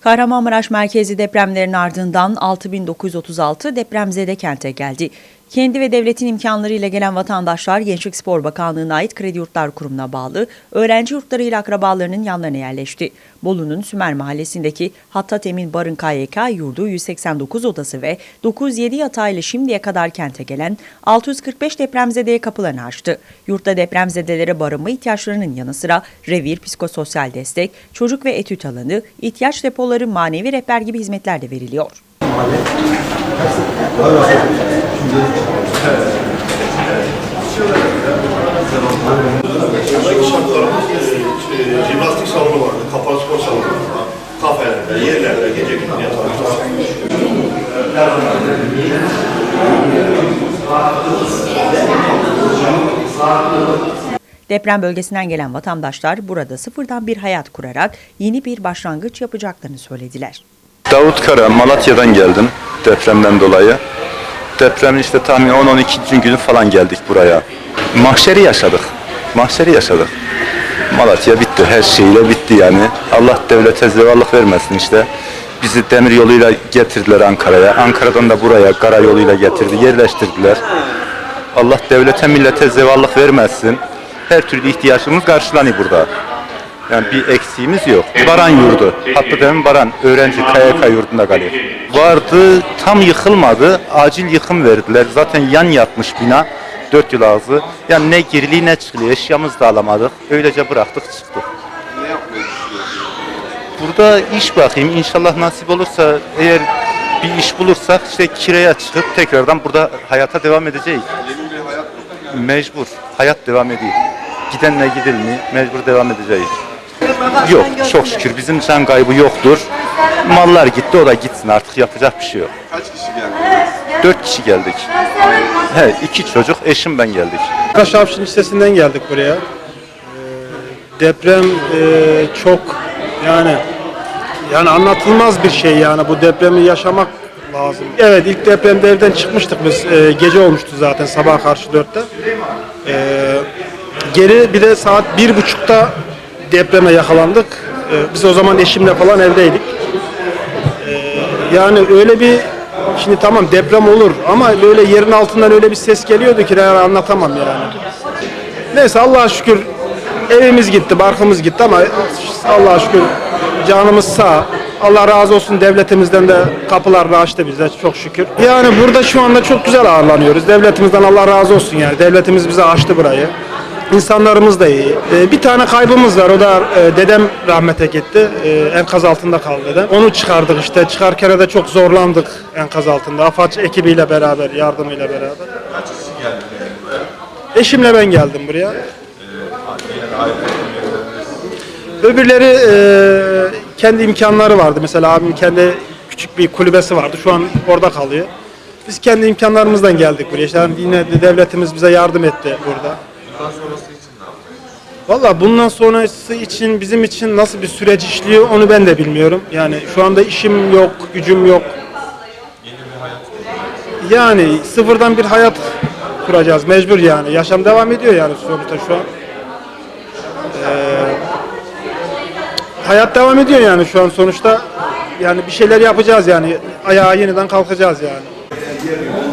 Kahramanmaraş merkezi depremlerin ardından 6936 depremzede kente geldi. Kendi ve devletin imkanlarıyla gelen vatandaşlar Gençlik Spor Bakanlığı'na ait Kredi Yurtlar Kurumu'na bağlı öğrenci yurtlarıyla akrabalarının yanlarına yerleşti. Bolu'nun Sümer Mahallesi'ndeki Hattat Emin Barın KYK yurdu 189 odası ve 907 yatağıyla şimdiye kadar kente gelen 645 depremzedeye kapılarını açtı. Yurtta depremzedelere barınma ihtiyaçlarının yanı sıra revir, psikososyal destek, çocuk ve etüt alanı, ihtiyaç depoları, manevi rehber gibi hizmetler de veriliyor. Buradaki şartlarımız e, jimnastik salonu vardı, kapalı spor salonu vardı. Kafelerde, yerlerde, gece gündüz yatarız. Deprem bölgesinden gelen vatandaşlar burada sıfırdan bir hayat kurarak yeni bir başlangıç yapacaklarını söylediler. Davut Kara, Malatya'dan geldim depremden dolayı. Depremin işte tahmin 10-12. günü falan geldik buraya. Mahşeri yaşadık. Mahşeri yaşadık. Malatya bitti. Her şeyle bitti yani. Allah devlete zevallık vermesin işte. Bizi demir yoluyla getirdiler Ankara'ya. Ankara'dan da buraya karayoluyla getirdi, yerleştirdiler. Allah devlete millete zevallık vermesin. Her türlü ihtiyaçımız karşılanıyor burada. Yani bir eksiğimiz yok. Baran yurdu. Hatta demin Baran öğrenci KYK yurdunda kalıyor. Vardı tam yıkılmadı. Acil yıkım verdiler. Zaten yan yatmış bina. Dört yıl ağzı. Yani ne giriliği ne çıkılıyor. Eşyamızı da alamadık. Öylece bıraktık çıktık. Burada iş bakayım. İnşallah nasip olursa eğer bir iş bulursak işte kiraya çıkıp tekrardan burada hayata devam edeceğiz. Mecbur. Hayat devam ediyor. Gidenle gidilmiyor. Mecbur devam edeceğiz. Yok çok şükür bizim can kaybı yoktur. Mallar gitti o da gitsin artık yapacak bir şey yok. Kaç kişi geldi? Dört kişi geldik. He iki çocuk eşim ben geldik. Kaşavşin ilçesinden geldik buraya. Ee, deprem e, çok yani yani anlatılmaz bir şey yani bu depremi yaşamak lazım. Evet ilk depremde evden çıkmıştık biz. Ee, gece olmuştu zaten sabah karşı dörtte. Ee, geri bir de saat bir buçukta depreme yakalandık. Ee, biz o zaman eşimle falan evdeydik. Yani öyle bir şimdi tamam deprem olur ama böyle yerin altından öyle bir ses geliyordu ki yani anlatamam yani. Neyse Allah'a şükür evimiz gitti, barkımız gitti ama Allah'a şükür canımız sağ. Allah razı olsun devletimizden de kapılarını açtı bize çok şükür. Yani burada şu anda çok güzel ağırlanıyoruz. Devletimizden Allah razı olsun yani. Devletimiz bize açtı burayı. İnsanlarımız da iyi. Ee, bir tane kaybımız var. O da e, dedem rahmete gitti. Ee, enkaz altında kaldı dedem. Onu çıkardık işte. Çıkarken de çok zorlandık enkaz altında. AFAD ekibiyle beraber, yardımıyla beraber. Eşimle ben geldim buraya. Öbürleri e, kendi imkanları vardı. Mesela abim kendi küçük bir kulübesi vardı. Şu an orada kalıyor. Biz kendi imkanlarımızdan geldik buraya. İşte yani yine de devletimiz bize yardım etti burada. Valla bundan sonrası için bizim için nasıl bir süreç işliyor onu ben de bilmiyorum. Yani şu anda işim yok, gücüm yok. Yani sıfırdan bir hayat kuracağız mecbur yani. Yaşam devam ediyor yani sonuçta şu an. Ee, hayat devam ediyor yani şu an sonuçta. Yani bir şeyler yapacağız yani. Ayağa yeniden kalkacağız yani.